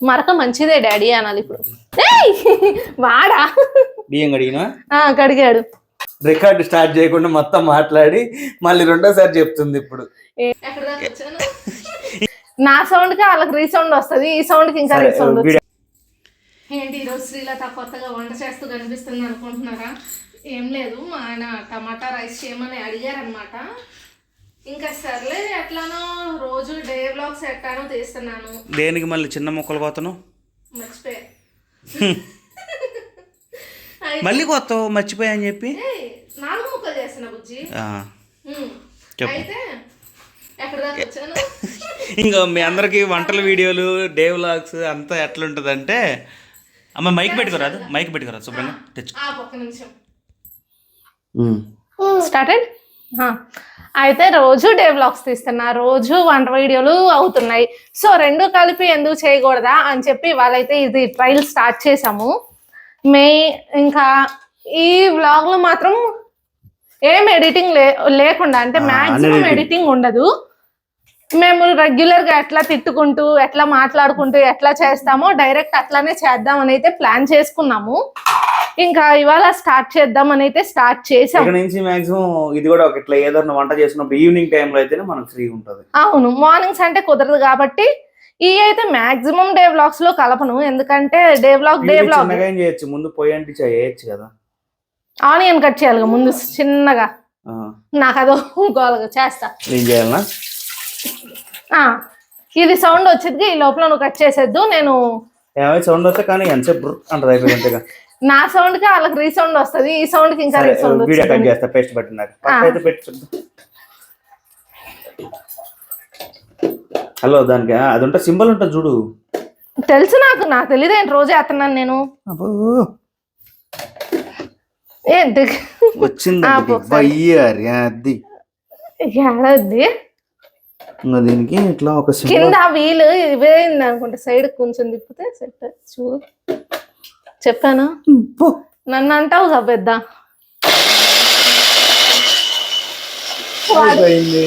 మరక మంచిదే డాడీ అనాలి ఇప్పుడు! వాడా? బియ్యం కడిగినా? ఆ, కడిగాడు. రికార్డు స్టార్ట్ చేయకుండా మొత్తం మాట్లాడి మళ్ళీ రెండోసారి చెప్తుంది ఇప్పుడు. నా సౌండ్కి వాళ్ళకి రీసౌండ్ వస్తది ఈ సౌండ్కి ఇంకా రీసౌండ్ ఏంటి ఈరోజు శ్రీలత కొత్తగా వంట చేస్తూ కనిపిస్తుంది అనుకుంటున్నారా? ఏం లేదు మా ఆయన టమాటా రైస్ చేయమని అడిగారనమాట ఇంకా సర్లే ఎట్లానో రోజు డే వ్లాగ్స్ ఎట్లానో తీస్తున్నాను. దేనికి మళ్ళీ చిన్న మొక్కలు కోతను? మర్చిపోయా. మళ్ళీ కొత్త మర్చిపోయా అని చెప్పి? నాలుగు ముక్కలు చేస్తున్నా బుజ్జి. అయితే ఇంకా మీ అందరికి వంటల వీడియోలు డే వ్లాగ్స్ అంతా ఎట్లుంటుందంటే అమ్మ మైక్ పెట్టుకోరాదు మైక్ పెట్టుకోరాదు శుభ్రంగా తెచ్చు ఆ ఒక్క నిమిషం. స్టార్టెడ్ అయితే రోజు డే వ్లాగ్స్ తీస్తున్నా. రోజు వంట వీడియోలు అవుతున్నాయి. సో రెండు కలిపి ఎందుకు చేయకూడదా అని చెప్పి వాళ్ళైతే ఇది ట్రయల్ స్టార్ట్ చేసాము మే ఇంకా ఈ వ్లాగ్లో మాత్రం ఏం ఎడిటింగ్ లే లేకుండా అంటే unedited. ఎడిటింగ్ ఉండదు. మేము రెగ్యులర్గా ఎట్లా తిట్టుకుంటూ ఎట్లా మాట్లాడుకుంటూ ఎట్లా చేస్తామో డైరెక్ట్ అట్లానే చేద్దాం అని అయితే ప్లాన్ చేసుకున్నాము. ఇంకా ఇవాళ స్టార్ట్ చేద్దాం అని అయితే స్టార్ట్ చేసాం ఇక్కడ నుంచి మాక్సిమం ఇది కూడా ఒక ఇట్లా ఏదైనా వంట చేసినప్పుడు ఈవినింగ్ టైంలో అయితేనే మనకు ఫ్రీ ఉంటుంది. అవును మార్నింగ్స్ అంటే కుదరదు కాబట్టి ఈ అయితే మాక్సిమం డే వ్లాగ్స్లో కలపను. ఎందుకంటే డే వ్లాగ్ డే ఏం చేయొచ్చు? ముందు పొయ్యి అంటే చేయొచ్చు కదా? ఆనియన్ కట్ చేయాలి ముందు చిన్నగా. నాకు అదో గోలగా చేస్తా. చేయాలనా ఇది సౌండ్ వచ్చేది ఈ లోపల నువ్వు కట్ చేసేద్దు నేను ఏమైనా సౌండ్ వస్తే కానీ ఎంతసేపు అంటది అయిపోయింది నా సౌండ్కి వాళ్ళకి రీసౌండ్ వస్తది ఈ సౌండ్కి ఇంకా రీసౌండ్ వీడియో కట్ చేస్తా పేస్ట్ పెట్టినాక పెట్టి హలో దానికి అది ఉంటే సింబల్ ఉంటుంది చూడు. తెలుసు నాకు నాకు తెలియదు ఏంటి రోజే వేస్తున్నాను నేను? ఏంటి? వచ్చింది అది. ఏడాది దీనికి. ఇట్లా ఒక కింద వీలు ఇవే అనుకుంటా. సైడ్ కొంచెం తిప్పితే సెట్. చూ చెప్పాను? నన్ను అంటావు పెద్ద అయిపోయింది.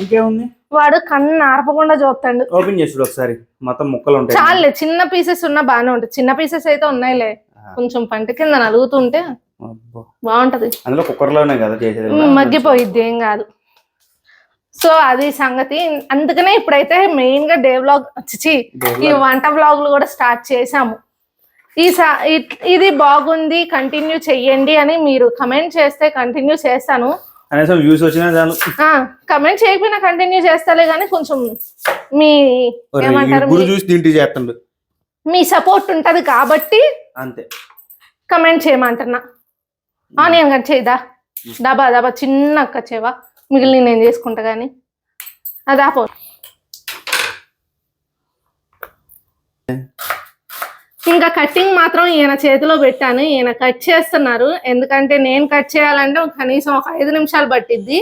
ఇంకేముంది వాడు కన్ను ఆర్పకుండా చూస్తాడు. ఓపెన్ చేసి ఒకసారి. మొత్తం ముక్కలు ఉంటాయి. చాలే చిన్న పీసెస్ ఉన్నా బాగానే ఉంటుంది చిన్న పీసెస్ అయితే ఉన్నాయిలే. కొంచెం పంట కింద నలుగుతుంటే. బాగుంటది. అందులో కుక్కర్లోనే కదా చేసేది. మగ్గిపోయిద్ది ఏం కాదు. సో అది సంగతి. అందుకనే ఇప్పుడైతే మెయిన్గా డే వ్లాగ్ చిచి ఈ వంట వ్లాగులు కూడా స్టార్ట్ చేసాము ఈ ఇది బాగుంది కంటిన్యూ చెయ్యండి అని మీరు కమెంట్ చేస్తే కంటిన్యూ చేస్తాను. కమెంట్ చేయకపోయినా కంటిన్యూ చేస్తాలే కానీ కొంచెం మీ ఏమంటారు మీ సపోర్ట్ ఉంటది కాబట్టి అంతే. కమెంట్ చేయమంటున్నా. ఆనియన్ కట్ చేయదా డబా డబా చిన్న కట్ చేయవా మిగిలిన నేను చేసుకుంటా కానీ అదా పో ఇంకా కట్టింగ్ మాత్రం ఈయన చేతిలో పెట్టాను. ఈయన కట్ చేస్తున్నారు. ఎందుకంటే నేను కట్ చేయాలంటే కనీసం ఒక ఐదు నిమిషాలు పట్టిద్ది.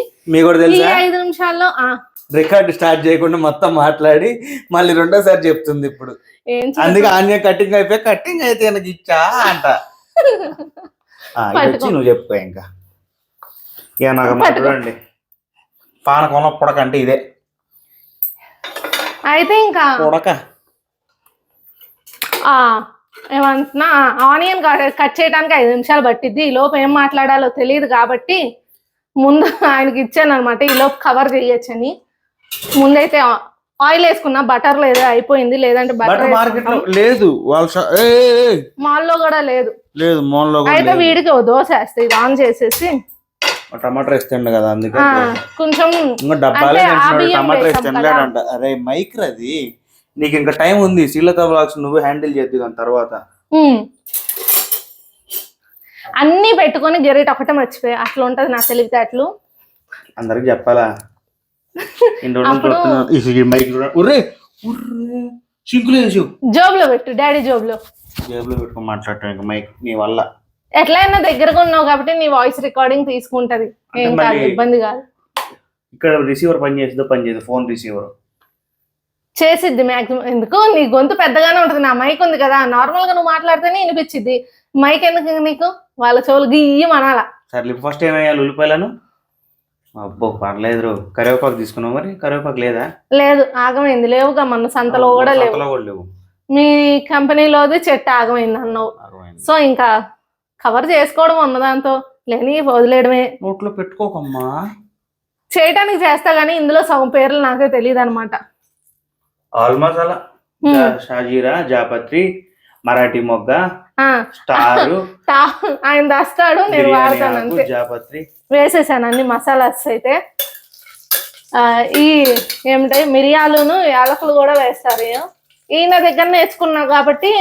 ఈ ఐదు నిమిషాల్లో ఆ. రికార్డు స్టార్ట్ చేయకుండా మొత్తం మాట్లాడి మళ్ళీ రెండోసారి చెప్తుంది ఇప్పుడు. అందుకే ఆన్య కటింగ్ అయిపోయి కటింగ్ అయితే నాకు ఇచ్చా? అంట. నువ్వు చెప్పుకో ఇంకా. ఇక నాకు. చూడండి పానకంలో పుడక అంటే ఇదే. అయితే ఇంకా పుడక. ఏమంటున్నా? ఆనియన్ కట్ చేయడానికి ఐదు నిమిషాలు పట్టిద్ది. ఈ లోపు ఏం మాట్లాడాలో తెలియదు కాబట్టి ముందు ఆయనకి ఇచ్చాను అనమాట ఈ లోపు కవర్ చేయొచ్చని ముందైతే ఆయిల్ వేసుకున్నా. బటర్ లేదు అయిపోయింది. లేదంటే బట్ బటర్ మార్కెట్ లేదు. మాల్లో కూడా లేదు. లేదు కూడా అయితే. వీడికి ఓ దోశ వేస్తే ఇది ఆన్ చేసేసి టమాటా వేస్తుండే కదా అందుకే ఆ, కొంచెం ఇంకా డబ్బాలే అంటే టమాటా వేసాం తినలేడంట అరే మైక్ రది నీకు ఇంకా టైం ఉంది శ్రీలత బ్లాగ్స్ నువ్వు హ్యాండిల్ చేద్దు దాని తర్వాత. అన్ని పెట్టుకొని గెరిట ఒకటే మర్చిపోయా. అట్లా ఉంటది నా తెలివితేటలు. అందరికి చెప్పాలా? మైక్ ఉర్రే ఉర్రే సింకులు జోబులో పెట్టు డాడీ జోబులో. జేబులో పెట్టుకొని మాట్లాడటం ఇంకా మైక్ నీ వల్ల. ఎట్లయినా దగ్గరగా ఉన్నావు కాబట్టి నీ వాయిస్ రికార్డింగ్ తీసుకుంటది. ఏం కాదు ఇబ్బంది కాదు. ఇక్కడ రిసీవర్ పని చేసేదో పని చేయదు ఫోన్ రిసీవర్ చేసిద్ది మాక్సిమం ఎందుకు నీ గొంతు పెద్దగానే ఉంటది నా మైక్ ఉంది కదా. నార్మల్గా నువ్వు మాట్లాడితేనే వినిపించిద్ది. మైక్ ఎందుకు నీకు? వాళ్ళ చెవులు గియ్యం అనాల సర్లే ఫస్ట్ ఏమయ్యాలి ఉల్లిపాయలను? అబ్బో పర్లేదు కరివేపాకు తీసుకున్నావు మరి? కరివేపాకు లేదా? లేదు ఆగమైంది. లేవుగా మన సంతలో కూడా లేవు. సంతలో కూడా లేవు. మీ కంపెనీలోది చెట్టు ఆగమైంది అన్నావు. సో ఇంకా కవర్ చేసుకోవడం ఉన్నదాంతో లేని వదిలేయడమే. నోట్లో పెట్టుకోకమ్మా. చేయటానికి చేస్తా గానీ ఇందులో సగం పేర్లు నాకే తెలియదు అనమాట ఆల్ మసాలా జా- షాజీరా జాపత్రి మరాఠీ మొగ్గ స్టారు ఆయన దస్తాడు నేను వాడతాను అంతే. జాపత్రి. వేసేసాను అన్ని మసాలాస్ అయితే. ఆ, ఈ ఏమిటాయి మిరియాలును యాలకులు కూడా వేస్తారు. ఈయన దగ్గర నేర్చుకున్నా కాబట్టి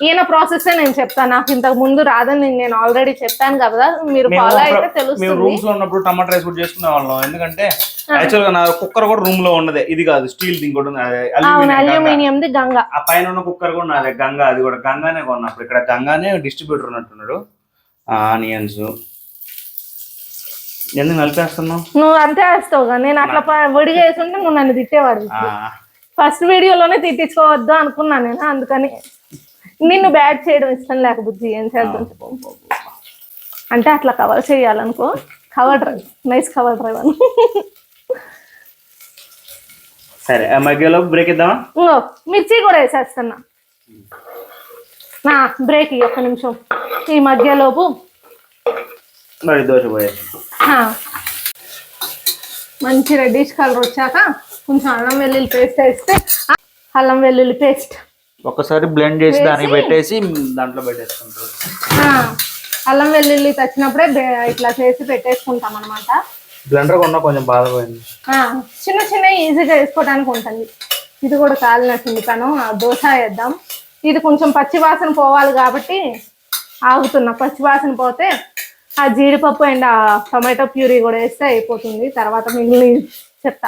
ఈయన ప్రాసెస్ నేను చెప్తాను. నాకు ఇంతకు ముందు రాదని నేను ఆల్రెడీ చెప్పాను కదా. మీరు ఫాలో అయితే మేము రూమ్స్లో ఉన్నప్పుడు టమాటా రైస్ కూడా చేసుకునే వాళ్ళం. ఎందుకంటే యాక్చువల్గా నా కుక్కర్ కూడా రూమ్లో ఉన్నదే. ఇది కాదు స్టీల్ దింగ్ కూడా అల్యూమినియం గంగ. అల్యూమినియంది గంగ. ఆ పైన ఉన్న కుక్కర్ కూడా నాదే గంగా అది కూడా. గంగానే కొన్నప్పుడు ఇక్కడ గంగానే డిస్ట్రిబ్యూటర్ ఉన్నట్టున్నాడు. ఆనియన్స్ ఎందుకు నలిపేస్తున్నావు? నువ్వు అంతే వేస్తావు కదా. నేను అట్లా విడిగా వేసుంటే నువ్వు నన్ను తిట్టేవాడు ఫస్ట్ వీడియోలోనే తిట్టించుకోవద్దు అనుకున్నా నేను. అందుకని నిన్ను బ్యాడ్ చేయడం ఇష్టం లేక బుద్ధి ఏం చేద్దాం? అంటే అట్లా cover చేయాలనుకో. Cover drive nice cover drive అని సరే మధ్యలో బ్రేక్ ఇద్దామా? ఇంకో మిర్చి కూడా వేసేస్తున్నా. నా బ్రేక్ ఇయ్యి ఒక్క నిమిషం. ఈ మధ్యలోపు. మరి దోశ ఆ, మంచి రెడ్డిష్ కలర్ వచ్చాక కొంచెం అల్లం వెల్లుల్లి పేస్ట్ వేస్తే ఆ, అల్లం వెల్లుల్లి పేస్ట్ ఒక్కసారి బ్లెండ్ చేసి దానికి పెట్టేసి దాంట్లో పెట్టేసుకుంటారు. ఆ, అల్లం వెల్లుల్లి తెచ్చినప్పుడే ఇట్లా చేసి పెట్టేసుకుంటాం అనమాట బ్లెండర్ కొన్నా కొంచెం బాధపోయింది చిన్న చిన్న ఈజీగా వేసుకోవడానికి ఉంటుంది. ఇది కూడా కాలినట్టుంది తను. ఆ దోశ వేద్దాం. ఇది కొంచెం పచ్చి వాసన పోవాలి కాబట్టి ఆగుతున్నా. పచ్చి వాసన పోతే ఆ జీడిపప్పు అండ్ ఆ టొమాటో ప్యూరీ కూడా వేస్తే అయిపోతుంది. తర్వాత మిగిలిన చెత్త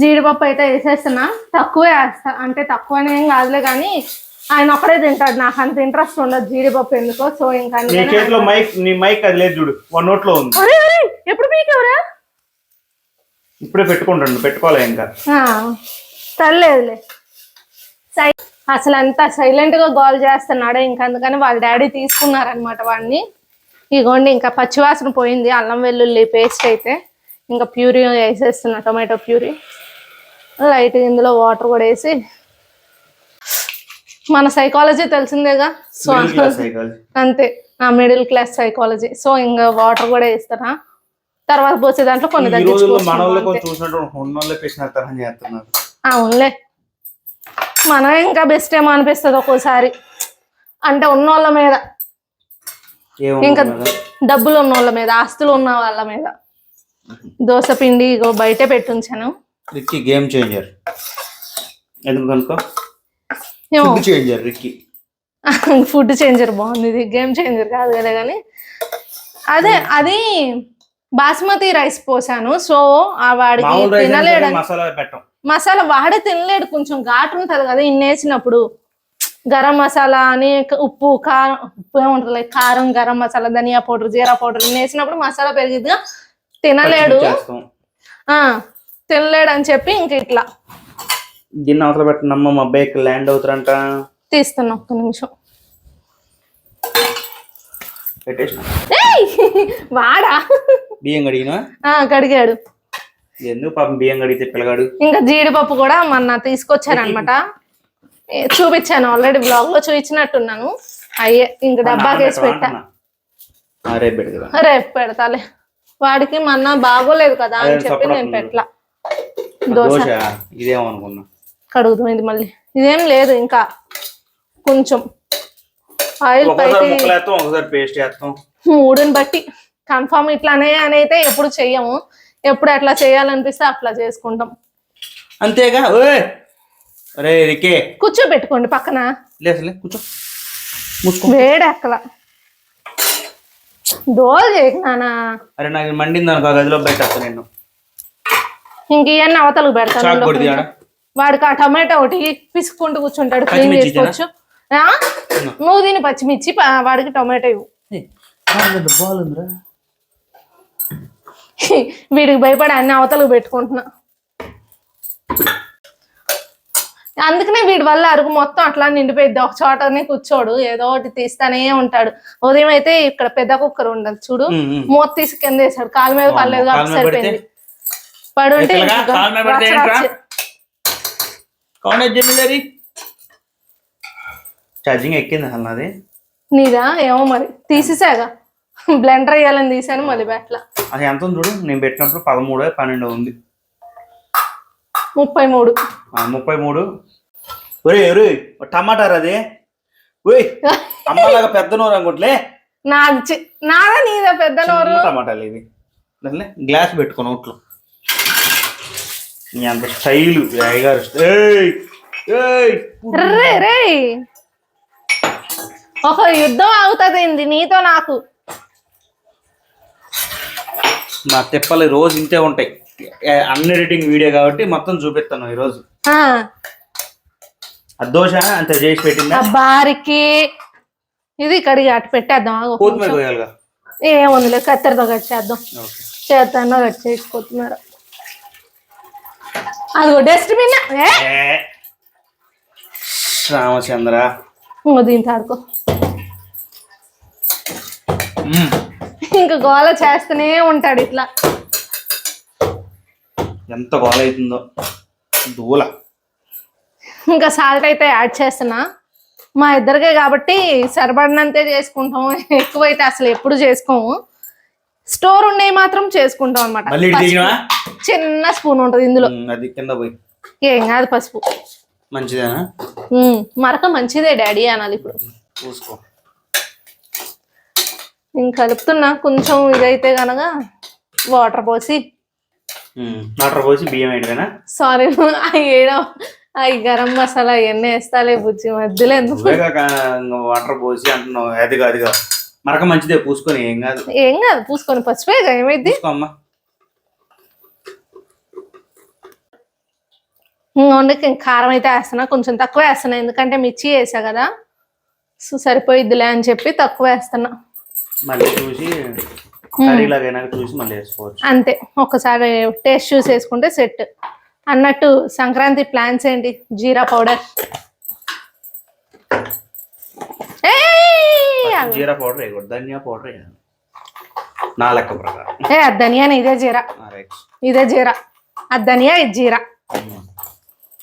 జీడిపప్పు అయితే వేసేస్తున్నా. తక్కువే వేస్తా. అంటే తక్కువనే ఏం కాదులే కానీ ఆయన ఒక్కడే తింటాడు. నాకు అంత ఇంట్రెస్ట్ ఉండదు జీడిపప్పు ఎందుకో. సో ఇంకా నీ చేతిలో మైక్ నీ మైక్ అది లేదు చూడు. వన్ నోట్లో ఉంది ఎప్పుడు పీకెవరా ఇప్పుడే పెట్టుకుంటాను పెట్టుకోలే ఇంకా. తల్లేదులే సై అసలు అంతా సైలెంట్గా గోల్ చేస్తున్నాడు. ఇంకా అందుకని వాళ్ళ డాడీ తీసుకున్నారనమాట వాడిని. ఇగోండి ఇంకా పచ్చివాసన పోయింది. అల్లం వెల్లుల్లి పేస్ట్ అయితే. ఇంకా ప్యూరీ వేసేస్తున్నా టొమాటో ప్యూరీ. లైట్ ఇందులో వాటర్ కూడా వేసి మన సైకాలజీ తెలిసిందేగా? సో అంతే. ఆ మిడిల్ క్లాస్ సైకాలజీ సో ఇంకా వాటర్ కూడా వేస్తానా తర్వాత పోసే దాంట్లో కొన్ని వాళ్ళు అవునులే. మనం ఇంకా బెస్ట్ ఏమో అనిపిస్తుంది ఒక్కోసారి. అంటే ఉన్నోళ్ళ మీద. ఇంకా డబ్బులు ఉన్నోళ్ళ మీద ఆస్తులు ఉన్న వాళ్ళ మీద. దోశ పిండి ఇగో బయటే పెట్టుంచాను. రిక్కీ గేమ్ చేంజర్ ఎందుకు ఏమో. ఫుడ్ చేంజర్ రిక్కీ ఫుడ్ చేంజర్ బాగుంది ఇది. గేమ్ చేంజర్ కాదు కదా కానీ. అదే అది బాస్మతి రైస్ పోసాను. సో ఆ వాడికి తినలేడు మసాలా పెట్టం. మసాలా వాడే తినలేడు. కొంచెం ఘాటు ఉంటది కదా ఇన్ని వేసినప్పుడు. గరం మసాలా అని ఉప్పు కారం ఉప్పు ఏముంటుంది like కారం గరం మసాలా ధనియా పౌడర్ జీరా పౌడర్ ఇన్ని వేసినప్పుడు మసాలా పెరిగిద్దిగా. తినలేడు. తినలేడు అని చెప్పి ఇంక ఇట్లా. దీన్ని అవతల పెట్టినమ్మ మా అబ్బాయికి ల్యాండ్ అవుతారంట. తీస్తున్నా ఒక్క నిమిషం! వాడా? బియ్యం కడిగినా ఆ కడిగాడు. ఎందుకు పాపం బియ్యం కడిగితే పిల్లగాడు? ఇంకా జీడిపప్పు కూడా మొన్న తీసుకొచ్చారనమాట చూపించాను ఆల్రెడీ బ్లాగ్లో చూపించినట్టున్నాను. అయ్యే ఇంక డబ్బాకి వేసి పెట్టా. రేపు పెడతా రేపు పెడతాలే. వాడికి మొన్న బాగోలేదు కదా అని చెప్పి నేను సపరేట్ పెట్లా దోశ. ఇదేమనుకున్నా. కడుగుతుంది మళ్ళీ. ఇదేం లేదు ఇంకా. కొంచెం. ఆయిల్ మూడుని బట్టి. కన్ఫామ్ ఇట్లానే అని అయితే ఎప్పుడు చెయ్యము. ఎప్పుడు ఎట్లా చేయాలనిపిస్తే అట్లా చేసుకుంటాం. అంతేగా? కూర్చోబెట్టుకోండి పక్కన. లేసలే కూర్చో. మూసుకో. వేడి అక్కల దోలు చేయకు నానా. అరే నాకు మండింది అనుకో గదిలో పెట్టేస్తా నేను. ఇంక ఇవన్నీ అవతలకు పెడతాను వాడికి ఆ టమాటా ఒకటి పిసుకుంటూ కూర్చుంటాడు క్లీన్ చేసుకోవచ్చు ఆ? నువ్వు దీని పచ్చిమిర్చి వాడికి టొమాటో ఇవ్వు. వీడికి భయపడి అన్ని అవతలకు పెట్టుకుంటున్నా. అందుకనే వీడి వల్ల అరుగు మొత్తం అట్లా నిండిపోయిద్ది. ఒక చోటనే కూర్చోడు ఏదో ఒకటి తీస్తానే ఉంటాడు. ఉదయం అయితే ఇక్కడ పెద్ద కుక్కర్ ఉండదు చూడు. మూత తీసి కింద వేసాడు. కాలు మీద పడలేదు కాలు కాబట్టి? సరిపోయింది. పడుంటే ఛార్జింగ్ ఎక్కింది అసలు నాది నీదా? ఏమో మరి. తీసేసాగా. బ్లెండర్ వేయాలని తీసాను మళ్ళీ బ్యాట్లా. అది ఎంత చూడు? నేను పెట్టినప్పుడు పదమూడు పన్నెండు ఉంది. ముప్పై మూడు ముప్పై మూడు ఒరే ఒరే టమాటా అది. అమ్మలాగా పెద్ద నూరు అనుకుంటలే. నాది నాదా నీదా పెద్ద నోరు. టమాటాలు ఇవి. గ్లాస్ పెట్టుకో నోట్లో. నీ అంత స్టైలు అయ్యగారు ఒక యుద్ధం అవుతుంది నీతో నాకు. మా తిప్పలు రోజు ఇంతే ఉంటాయి. అన్ ఎడిటింగ్ వీడియో కాబట్టి మొత్తం చూపిస్తాను ఈరోజు. ఆ, ఆ దోశ అంత చేసి పెట్టిందా? బారికి ఇది కడిగి అటు పెట్టేద్దాం కొత్తిమీర ఏముందిలే కత్తెరతో కట్ చేద్దాం. ఓకే. చేస్తాను కట్ చేసుకుంటున్నారు అదిగో డస్ట్బిన్. రామచంద్ర. ఆడుకో. మ్మ్. ఇంకా గోల చేస్తూనే ఉంటాడు ఇట్లా. ఎంత గోల అవుతుందో దూల. ఇంకా సాల్ట్ అయితే యాడ్ చేస్తున్నా. మా ఇద్దరికే కాబట్టి సరిపడినంతే చేసుకుంటాం ఎక్కువైతే అసలు ఎప్పుడు చేసుకోము. స్టోర్ ఉండేవి మాత్రం చేసుకుంటాం అనమాట చిన్న స్పూన్ ఉంటుంది ఇందులో. అది కింద పోయి. ఏం కాదు పసుపు. మంచిదేనా? మరక మంచిదే డాడీ అనాలి ఇప్పుడు. చూసుకో. ఇంక కలుపుతున్నా కొంచెం ఇదైతే గనక వాటర్ పోసి. వాటర్ పోసి బియ్యం వేయడమేనా? సారీ అవి వేయడం అవి గరం మసాలా ఇవన్నీ వేస్తాలే బుజ్జి మధ్యలో ఎందుకు? వాటర్ పోసి అంటున్నావు. అదిగా అదిగా మరక మంచిదే పూసుకొని ఏం కాదు. ఏం కాదు పూసుకొని పచ్చిపోయిగా ఏమైంది అమ్మా. వండకి కారం అయితే వేస్తున్నా కొంచెం తక్కువ వేస్తున్నా. ఎందుకంటే మిర్చి వేసా కదా. సో సరిపోయిద్దిలే అని చెప్పి తక్కువ వేస్తున్నా. మళ్ళీ చూసి కర్రీలాగైనా చూసి మళ్ళీ వేసుకోవచ్చు. అంతే. ఒక్కసారి టేస్ట్ చూసి వేసుకుంటే సెట్. అన్నట్టు సంక్రాంతి ప్లాన్స్ ఏంటి? జీరా పౌడర్. జీరా పౌడర్ వేయకూడదు. ధనియా పౌడర్ వేయాలి. నా లెక్క ప్రకారం. ఏ అది ధనియాని ఇదే జీరా. ఇదే జీరా. అది ధనియా ఇది జీరా.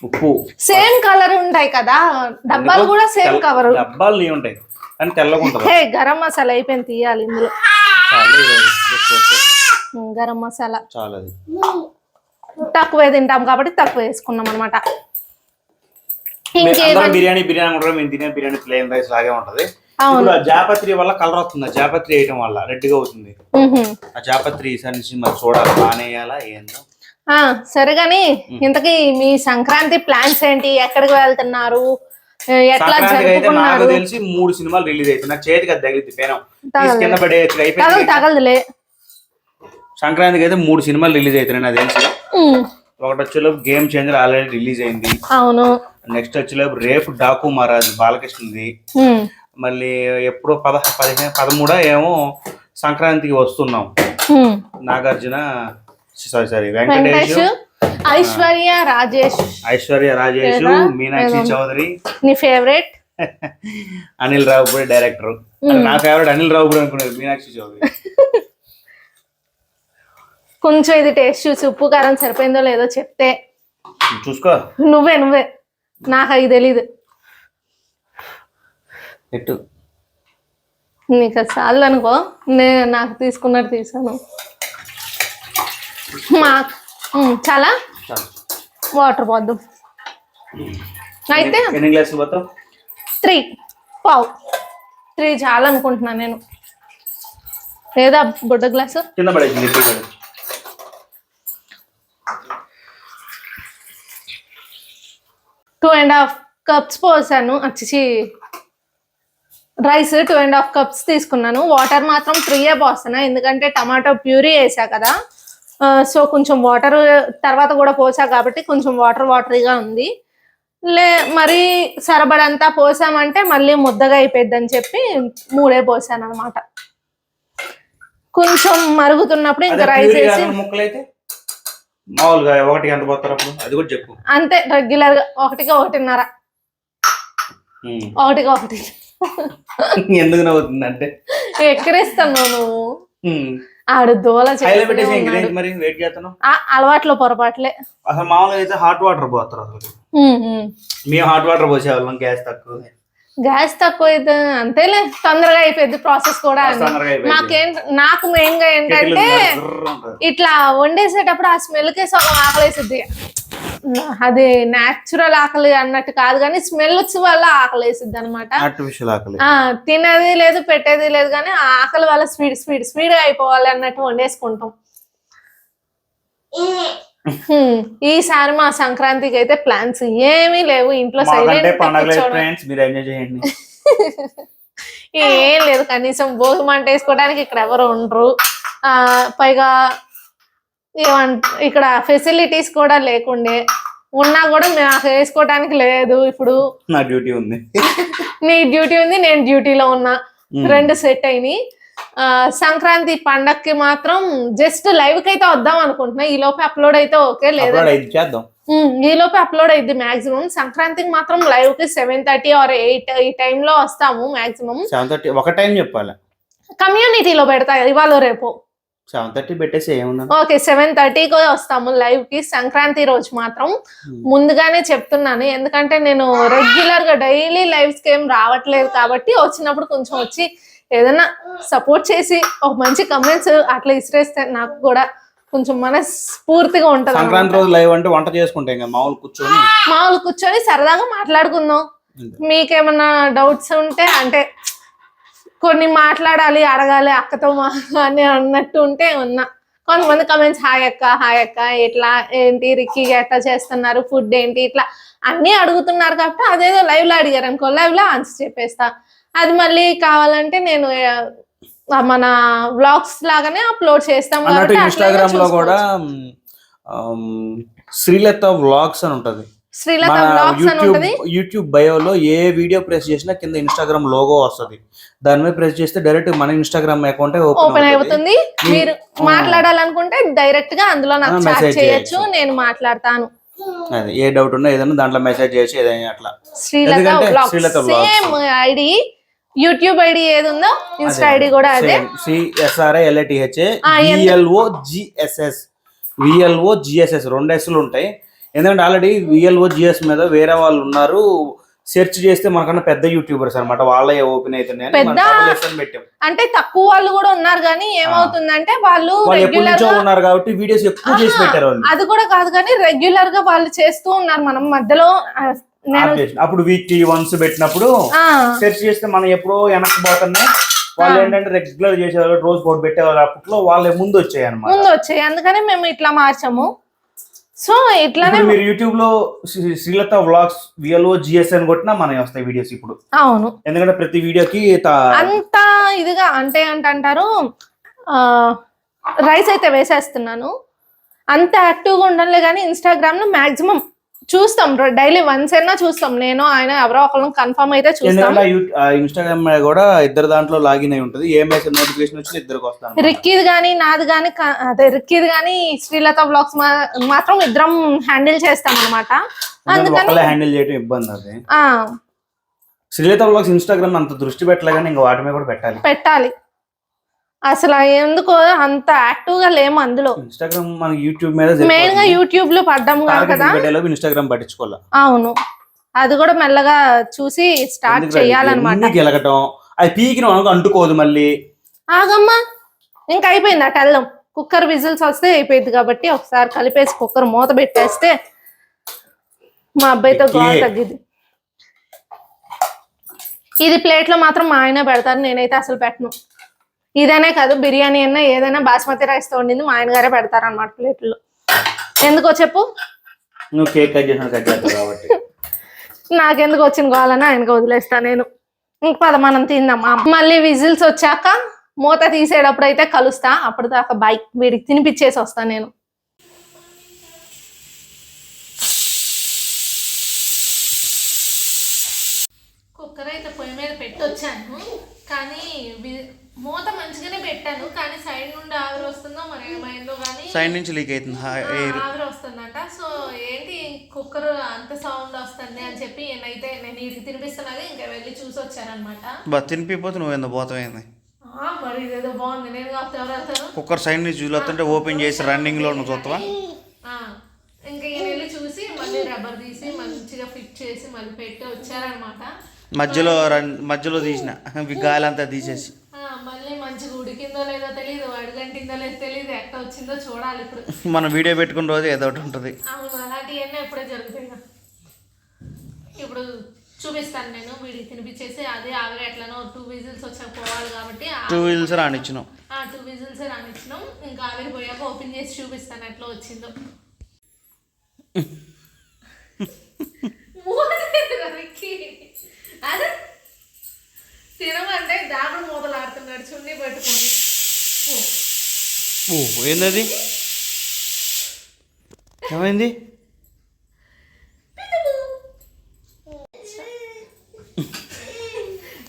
ఉప్పు. సేమ్ కలర్ ఉంటాయి కదా. డబ్బాలు కూడా సేమ్ కవర్. డబ్బాలు నీ ఉంటాయి. కానీ తెల్లగా గరం మసాలా అయిపోయింది తీయాలి ఇందులో. గరం మసాలా. చాలు తక్కువే తింటాం కాబట్టి తక్కువ వేసుకున్నాం అనమాట బిర్యానీ బిర్యానీ మేము తినే బిర్యానీ ప్లేన్ రైస్ లాగే ఉంటది. జాపత్రి వల్ల కలర్ వస్తుంది. జాపత్రి వేయటం వల్ల రెడ్గా అవుతుంది. ఆ జాపత్రి ఈసారి నుంచి మరి చూడాలి. బాగానే వేయాలా? ఏందో? సరే గాని ఇంతకీ మీ సంక్రాంతి ప్లాన్స్ ఏంటి? ఎక్కడికి వెళ్తున్నారు? ఎట్లా నాకు జరుపుకున్నారు? తెలిసి మూడు సినిమాలు రిలీజ్ అవుతుంది నాకు చేతికి అది తగిలింది పేనం. తీసి కింద పడే అయిపోయింది. తగలదులే. సంక్రాంతికి అయితే మూడు సినిమాలు రిలీజ్ అవుతున్నాయి నాకు తెలిసి. ఉమ్, ఒకటి వచ్చేలోపు గేమ్ చేంజర్ ఆల్రెడీ రిలీజ్ అయింది. అవును. నెక్స్ట్ వచ్చేలోపు రేపు డాకు మహారాజ్ బాలకృష్ణది ఉమ్, మళ్ళీ ఎప్పుడో పద పదిహేను పదమూడో ఏమో సంక్రాంతికి వస్తున్నాం. ఉమ్. Nagarjuna sorry sorry Venkatesh Aishwarya Rajesh Aishwarya Rajesh? Meenakshi. Chaudhary నీ ఫేవరెట్ అనిల్ రావుపూడి డైరెక్టర్ నా ఫేవరెట్ అనిల్ రావుపూడి అనుకునేది మీనాక్షి చౌదరి కొంచెం ఇది టేస్ట్ చూసి ఉప్పు కారం సరిపోయిందో లేదో చెప్తే. చూసుకో. నువ్వే నువ్వే. నాకు అవి తెలీదు. నీకు అది చాలు అనుకో. నేను నాకు తీసుకున్నట్టు తీసాను. మా చాలా? వాటర్ పోద్దాం అయితే? ఎన్ని గ్లాసులు పోతావు? త్రీ పావు త్రీ చాలా అనుకుంటున్నాను నేను. లేదా బుడ్డ గ్లాసు? కింద టూ అండ్ హాఫ్ కప్స్ పోసాను. వచ్చి rice two and half cups తీసుకున్నాను. వాటర్ మాత్రం త్రీయే పోస్తాను? ఎందుకంటే టమాటో ప్యూరీ వేసా కదా. సో కొంచెం వాటర్ తర్వాత కూడా పోసా కాబట్టి కొంచెం వాటర్ వాటరీగా ఉంది. లే మరి సరబడంతా పోసామంటే మళ్ళీ ముద్దగా అయిపోద్ది అని చెప్పి మూడే పోసాను అనమాట కొంచెం మరుగుతున్నప్పుడు ఇంకా రైస్ వేసి ముక్కలైతే మామూలుగా ఒకటికి ఎంత పోతారు అది కూడా చెప్పు. అంతే రెగ్యులర్గా ఒకటికి ఒకటిన్నర. ఒకటికి ఒకటి. ఎందుకు నవ్వుతుంది అంటే ఎక్కిరిస్తాను నువ్వు ఆడు దోల అలవాట్లో పొరపాట్లే. అసలు మామూలుగా అయితే హాట్ వాటర్ పోతారు అసలు. మేము హాట్ వాటర్ పోసేవాళ్ళం గ్యాస్ తక్కువ. గ్యాస్ తక్కువ అయితే అంతేలే తొందరగా అయిపోయింది ప్రాసెస్ కూడా. మాకేం నాకు మెయిన్గా ఏంటంటే ఇట్లా వండేసేటప్పుడు ఆ స్మెల్ కే సగం ఆకలేసిద్ది. అది నాచురల్ ఆకలి అన్నట్టు కాదు కానీ స్మెల్ వల్ల ఆకలేసిద్ది అనమాట తినేది లేదు పెట్టేది లేదు కానీ ఆ ఆకలి వల్ల స్పీడ్ స్పీడ్ స్పీడ్గా అయిపోవాలి అన్నట్టు వండేసుకుంటాం. ఈసారి మా సంక్రాంతికి అయితే ప్లాన్స్ ఏమీ లేవు. ఇంట్లో సైలెంట్ మీరు ఎంజాయ్ చేయండి. ఏం లేదు కనీసం భోగి మంట వేసుకోవడానికి ఇక్కడ ఎవరు ఉండరు. ఆ పైగా ఏమంట ఇక్కడ ఫెసిలిటీస్ కూడా లేకుండే. ఉన్నా కూడా మేము వేసుకోవడానికి లేదు. ఇప్పుడు నా డ్యూటీ ఉంది. నీ డ్యూటీ ఉంది నేను డ్యూటీలో ఉన్నా. రెండు సెట్ అయినాయి. సంక్రాంతి పండక్కి మాత్రం జస్ట్ లైవ్కి అయితే వద్దాం అనుకుంటున్నా. ఈ లోపే అప్లోడ్ అయితే ఓకే లేదా చేద్దాం. ఈ లోపే అప్లోడ్ అయింది మాక్సిమం. సంక్రాంతికి మాత్రం లైవ్కి సెవెన్ థర్టీ ఆర్ ఎయిట్ ఈ టైంలో వస్తాము మాక్సిమం. సెవెన్ థర్టీ ఒక టైం చెప్పాలి? కమ్యూనిటీలో పెడతా ఇవాళ రేపు. సెవెన్ థర్టీ పెట్టేసి ఓకే సెవెన్ థర్టీకి వస్తాము లైవ్కి సంక్రాంతి రోజు మాత్రం. ముందుగానే చెప్తున్నాను ఎందుకంటే నేను రెగ్యులర్గా డైలీ లైవ్స్కి ఏం రావట్లేదు కాబట్టి వచ్చినప్పుడు కొంచెం వచ్చి ఏదైనా సపోర్ట్ చేసి ఒక మంచి కమెంట్స్ అట్లా ఇసిరేస్తే నాకు కూడా కొంచెం మనస్ఫూర్తిగా ఉంటది సంక్రాంతి రోజు లైవ్ అంటే వంట చేసుకుంటాం మామూలు కూర్చొని మామూలు కూర్చొని సరదాగా మాట్లాడుకుందాం. మీకేమన్నా డౌట్స్ ఉంటే అంటే కొన్ని మాట్లాడాలి అడగాలి అక్కతో మా అని అన్నట్టు ఉంటే ఉన్నా. కొంతమంది కమెంట్స్ హాయ్ అక్క హాయ్ అక్క ఎట్లా? ఏంటి? రిక్కీ ఎట్లా చేస్తున్నారు? ఫుడ్ ఏంటి? ఇట్లా అన్నీ అడుగుతున్నారు కాబట్టి అదేదో లైవ్లో అడిగారు అనుకో లైవ్లో ఆన్సర్ చెప్పేస్తా. అది మళ్ళీ కావాలంటే నేను మన వ్లాగ్స్ లాగానే అప్లోడ్ చేస్తాం కాబట్టి ఇన్స్టాగ్రామ్లో. కూడా శ్రీలత వ్లాగ్స్ అని ఉంటది. శ్రీలత వ్లాగ్స్ అని యూట్యూబ్ ఉంటది. యూట్యూబ్ బయోలో ఏ వీడియో ప్రెస్ చేసినా కింద ఇన్స్టాగ్రామ్ లోగో వస్తది. దాని మీద ప్రెస్ చేస్తే డైరెక్ట్ మన ఇన్స్టాగ్రామ్ అకౌంట్ ఓపెన్ అవుతుంది. మీరు మాట్లాడాలనుకుంటే డైరెక్ట్గా అందులో నాకు message చేయొచ్చు. నేను మాట్లాడతాను. ఏ డౌట్ ఉన్నా ఏదైనా దాంట్లో మెసేజ్ చేయొచ్చు ఏదైనా అట్లా. Srilatha blogs. Same ID. YouTube ID ఏది ఉందో ఇన్స్టా ఐడి కూడా అదే. సిఎస్ఆర్ఐ ఎందు- విఎల్ఓ జిఎస్ఎస్ విఎల్ఓ జిఎస్ఎస్ రెండు ఎస్లు ఉంటాయి. ఎందుకంటే ఆల్రెడీ విఎల్ఓ జిఎస్ మీద వేరే వాళ్ళు ఉన్నారు. సెర్చ్ చేస్తే మనకన్నా పెద్ద యూట్యూబర్స్ అనమాట వాళ్ళే ఓపెన్ అవుతున్నాయి పెట్టాం. అంటే తక్కువ వాళ్ళు కూడా ఉన్నారు కానీ ఏమవుతుందంటే వాళ్ళు రెగ్యులర్గా ఉన్నారు కాబట్టి వీడియోస్ ఎక్కువ చేసి పెట్టారు అది కూడా కాదు కానీ రెగ్యులర్గా వాళ్ళు చేస్తూ ఉన్నారు. మనం మధ్యలో. అప్పుడు వీక్లీ వన్స్ పెట్టినప్పుడు సెర్చ్ చేస్తే మనం ఎప్పుడో వెనక్కి పోతున్నాయి వాళ్ళు. ఏంటంటే రెగ్యులర్ చేసేవాళ్ళు రోజు బోర్డు పెట్టేవాళ్ళు. అప్పట్లో వాళ్ళే ముందు వచ్చాయి అనమాట ముందు వచ్చాయి. అందుకని మేము ఇట్లా మార్చాము. సో ఇట్లానే మీరు యూట్యూబ్లో Sri- Srilatha vlogs V L O G S అని కొట్టినా మనకి వస్తాయి వీడియోస్ ఇప్పుడు. అవును. ఎందుకంటే ప్రతి వీడియోకి అంత ఇదిగా అంటే అంటారు? రైస్ అయితే వేసేస్తున్నాను. అంత యాక్టివ్గా ఉండలే కానీ ఇన్స్టాగ్రామ్లో మాక్సిమం చూస్తాం. డైలీ వన్స్ అయినా చూస్తాం. నేను ఆయన ఎవరో ఒకరు కన్ఫర్మ్ అయితే చూస్తాం. ఇన్స్టాగ్రామ్ కూడా ఇద్దరు దాంట్లో లాగిన్ అయి ఉంటుంది. ఏ మెసేజ్ నోటిఫికేషన్ వచ్చినా ఇద్దరికి వస్తాను రిక్కీది కానీ నాది కానీ అదే రిక్కీది కానీ శ్రీలత బ్లాగ్స్ మాత్రం ఇద్దరం హ్యాండిల్ చేస్తాం అనమాట అందుకని హ్యాండిల్ చేయడం ఇబ్బంది అది. ఆ, శ్రీలత వ్లాగ్స్ ఇన్స్టాగ్రామ్ అంత దృష్టి పెట్టలే కానీ ఇంకా వాటి మీద కూడా పెట్టాలి. పెట్టాలి. అసలు ఎందుకో అంత యాక్టివ్గా లేము అందులో. ఇన్స్టాగ్రామ్ మన యూట్యూబ్ మీద మెయిన్గా యూట్యూబ్లో పడ్డాము కదా. ఇన్స్టాగ్రామ్ పట్టించుకోవాలి. అవును. అది కూడా మెల్లగా చూసి స్టార్ట్ చేయాలన్నమాట. గెలకటం అది పీకిన అంటుకోదు మళ్ళీ. ఆగమ్మా. ఇంకా అయిపోయింది అటు వెళ్దాం. కుక్కర్ విజిల్స్ వస్తే అయిపోయింది కాబట్టి ఒకసారి కలిపేసి కుక్కర్ మూత పెట్టేస్తే మా అబ్బాయితో గోడ ఎక్కి. తగ్గిద్ది. ఇది ప్లేట్లో మాత్రం మా ఆయన పెడతారు. నేనైతే అసలు పెట్టను. ఇదనే కాదు బిర్యానీ అయినా ఏదైనా బాస్మతి రైస్తో వండింది మా ఆయన గారే పెడతారు అనమాట ప్లేట్లో. ఎందుకో చెప్పు? నువ్వు కేక్ కట్ చేసిన కట్ చేస్తావు కాబట్టి. నాకెందుకు వచ్చిన కావాలని ఆయనకు వదిలేస్తా నేను. ఇంక పద మనం తిందామా? మళ్ళీ విజిల్స్ వచ్చాక మూత తీసేటప్పుడు అయితే కలుస్తా. అప్పుడు దాకా బైక్ వీడికి తినిపించేసి వస్తా నేను. కుక్కర్ అయితే పొయ్యి మీద పెట్టొచ్చాను కానీ మూత మంచిగానే పెట్టాను కానీ సైడ్ నుండి ఆవిరి వస్తుందో మరి ఏమైందో కానీ సైడ్ నుంచి లీక్ అవుతుంది ఎయిర్. ఆవిరి వస్తుందట. సో ఏంటి కుక్కర్ అంత సౌండ్ వస్తుంది అని చెప్పి నేనైతే నేను ఇది తినిపిస్తున్నది ఇంకా వెళ్ళి చూసి వచ్చానమాట బా తినిపిపోతే నువ్వు ఎందుకు పోతామైంది మరి ఇదేదో బాగుంది. నేను కాకపోతే ఎవరు కుక్కర్ సైడ్ నుంచి చూస్తుంటే ఓపెన్ చేసి రన్నింగ్లో నువ్వు చూస్తావా? ఇంకా ఈయన వెళ్ళి చూసి మళ్ళీ రబ్బర్ తీసి మంచిగా ఫిట్ చేసి మళ్ళీ పెట్టి వచ్చారనమాట మధ్యలో రన్ మధ్యలో తీసిన గాలి అంతా తీసేసి మళ్ళీ మంచిగా ఉడికిందో లేదో తెలియదు అడుగంటిందో లేదో తెలియదు ఎక్కడ వచ్చిందో చూడాలి ఇప్పుడు. మనం వీడియో పెట్టుకున్న రోజు ఏదో ఒకటి ఉంటుంది. అవును అలాంటివన్నీ ఎప్పుడే జరుగుతాయి కదా. ఇప్పుడు చూపిస్తాను నేను వీడికి తినిపించేసి అదే ఆవిరి ఎట్లనో టూ విజిల్స్ వచ్చాక పోవాలి కాబట్టి టూ వీల్స్ రానిచ్చినాం. ఆ టూ విజిల్స్ రానిచ్చినాం. ఇంకా ఆవిరి పోయాక ఓపెన్ చేసి చూపిస్తాను ఎట్లా వచ్చిందో? అదే. తినమంటే దాగుడు మూతలు ఆడుతున్నాడు చున్నీ పట్టుకొని. ఓ ఏందది? ఏమైంది?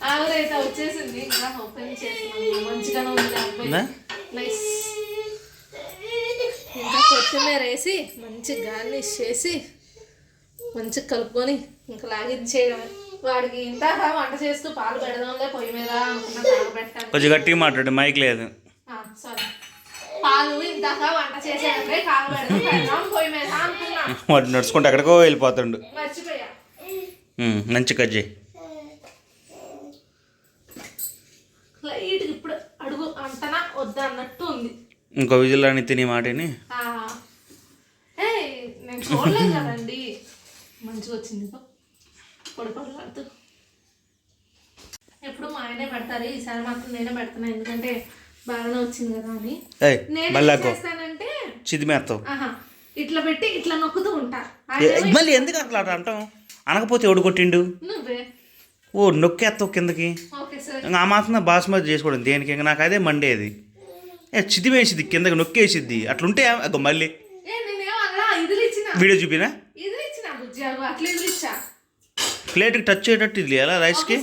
ఆవిరైతే వచ్చేసింది. ఓపెన్ మంచిగానే ఉంది అబ్బాయి నా? నైస్ ఇంకా కొత్తిమీర వేసి మంచి గార్నిష్ చేసి మంచిగా కలుపుకొని ఇంకా లాగిచ్చేయడం వాడికి ఇందాక వంట చేస్తూ పాలు పెడదాంలే పొయ్యి మీద అనుకున్నా పాలు పెట్టాను కొంచెం గట్టిగా మాట్లాడు మైక్ లేదు. సారీ. పాలు ఇందాక వంట చేసేటప్పుడే కాలు మీద అనుకున్నా. వాడు నడుచుకుంటే ఎక్కడికో వెళ్ళిపోతాడు. మర్చిపోయా. ఉమ్, మంచి చేయి. లైట్ ఇప్పుడు అడుగు అంటనా వద్దా అన్నట్టు ఉంది. ఇంకో విజిల్ అని తిని మాటని. ఆ, ఏయ్, నేను చూడలేదు కదండి. మంచిగా వచ్చింది ఇదో. పొడి పొడిలాడుతూ ఎప్పుడు మా ఆయనే పెడతారు ఈసారి మాత్రం నేనే పెడతాను ఎందుకంటే బాగానే వచ్చింది కదా అని. నేను చేస్తానంటే చిదిమేస్తావు ఇట్లా పెట్టి ఇట్లా నొక్కుతూ ఉంటా. మళ్ళీ ఎందుకు అట్లా అంటాం అనకపోతే ఎవడు కొట్టిండు? ఓ నొక్కేస్తావు కిందకి. ఆ మాత్రం బాస్మతి చేసుకోవడం దేనికి? ఇంకా నాకు అదే మండేది ఏ చిదిమేసిద్ది కిందకి నొక్కేసిద్ది. అట్లుంటే అగ్గో మళ్ళీ. వీడియో చూపినా? అగో ప్లేట్కి టచ్ అయ్యేటట్టు ఇది ఎలా రైస్కి.